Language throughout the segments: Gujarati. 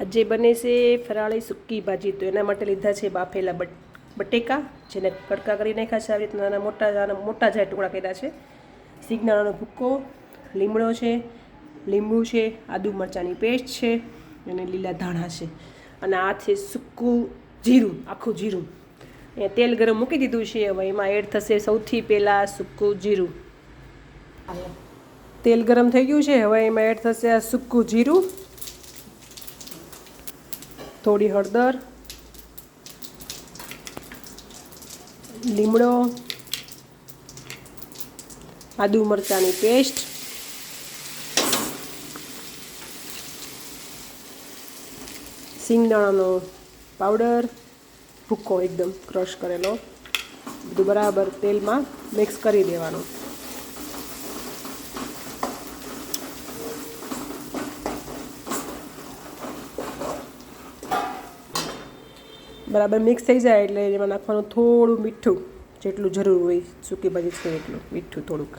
આજે બને છે ફરાળી સૂકી ભાજી તો એના માટે લીધા છે બાફેલા બટ બટેકા જેને કડકા કરી નાખ્યા છે આવી રીતના નાના મોટા નાના મોટા જાય ટુકડા કર્યા છે. સિંગદાણાનો ભૂક્કો લીમડો છે લીંબુ છે આદુ મરચાંની પેસ્ટ છે અને લીલા ધાણા છે. અને આ છે સૂકું જીરું આખું જીરું. અહીંયા તેલ ગરમ મૂકી દીધું છે હવે એમાં એડ થશે સૌથી પહેલાં સૂકું જીરું. તેલ ગરમ થઈ ગયું છે હવે એમાં એડ થશે આ સૂકું જીરું. થોડી હળદર, લીમડો, આદુ મરચાંની પેસ્ટ, સિંગદાણાનો પાવડર, ભૂક્કો એકદમ ક્રશ કરેલો, બધું બરાબર તેલમાં મિક્સ કરી દેવાનું. બરાબર મિક્સ થઈ જાય એટલે એમાં નાખવાનું થોડું મીઠું, જેટલું જરૂર હોય, સૂકી ભાજી છે એટલું, મીઠું થોડુંક.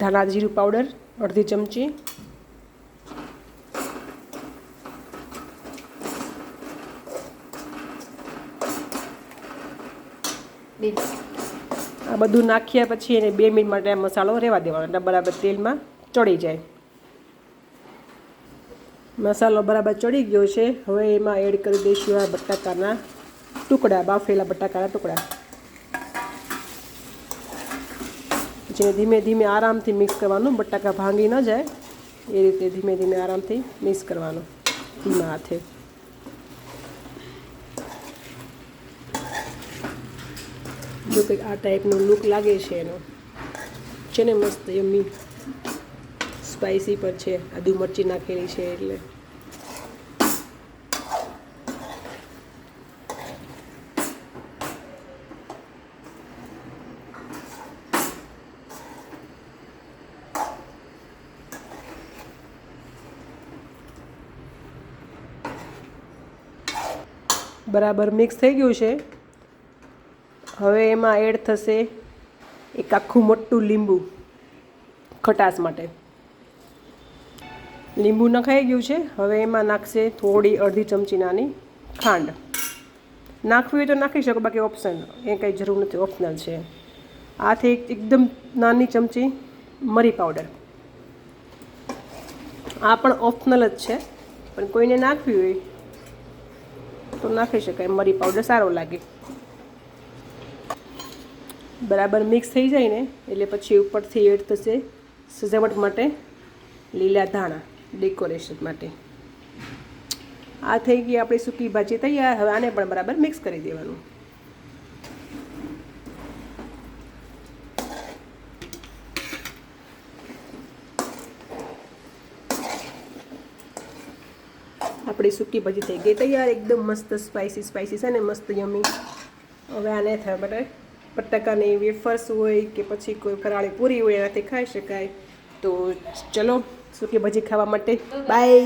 ધાણા જીરું પાવડર અડધી ચમચી. આ બધું નાખ્યા પછી એને બે મિનિટ માટે મસાલો રહેવા દેવાનો, એટલે બરાબર તેલમાં ચડી જાય. મસાલો બરાબર ચડી ગયો છે. હવે એમાં એડ કરી દઈશું આ બટાકાના ટુકડા, બાફેલા બટાકાના ટુકડા. જેને ધીમે ધીમે આરામથી મિક્સ કરવાનું, બટાકા ભાંગી ન જાય, એ રીતે ધીમે ધીમે આરામથી મિક્સ કરવાનું, ધીમા હાથે. જો કંઈક આ ટાઈપનો લુક લાગે છે એનો. છે ને મસ્ત એમની સ્પાઇસી પર છે. આદુ મરચી નાખેલી છે એટલે. બરાબર મિક્સ થઈ ગયું છે? હવે એમાં એડ થશે એક આખું મોટું લીંબુ ખટાશ માટે. લીંબુ નખાઈ ગયું છે. હવે એમાં નાખશે થોડી અડધી ચમચી નાની ખાંડ. નાખવી હોય તો નાખી શકો, બાકી ઓપ્શન એ કંઈ જરૂર નથી ઓપ્શનલ છે. આથી એકદમ નાની ચમચી મરી પાવડર આ પણ ઓપ્શનલ જ છે. પણ કોઈને નાખવી હોય તો નાખી શકાય. મરી પાવડર સારો લાગે. બરાબર મિક્સ થઈ જાય ને, એટલે પછી ઉપરથી એડ થશે સજાવટ માટે લીલા ધાણા ડેકોરેશન માટે. આ થઈ ગઈ આપણી સૂકી ભાજી તૈયાર, હવે આને પણ બરાબર મિક્સ કરી દેવાનું. આપણી સૂકી ભાજી થઈ ગઈ તૈયાર, એકદમ મસ્ત સ્પાઇસી સ્પાઇસી છે ને, મસ્ત યમી હવે આને થયા માટે બટાકાની વેફર્સ હોય કે પછી કોઈ ફરાળી પૂરી હોય, એનાથી ખાઈ શકાય. તો ચલો સૂકી ભજી ખાવા માટે? બાય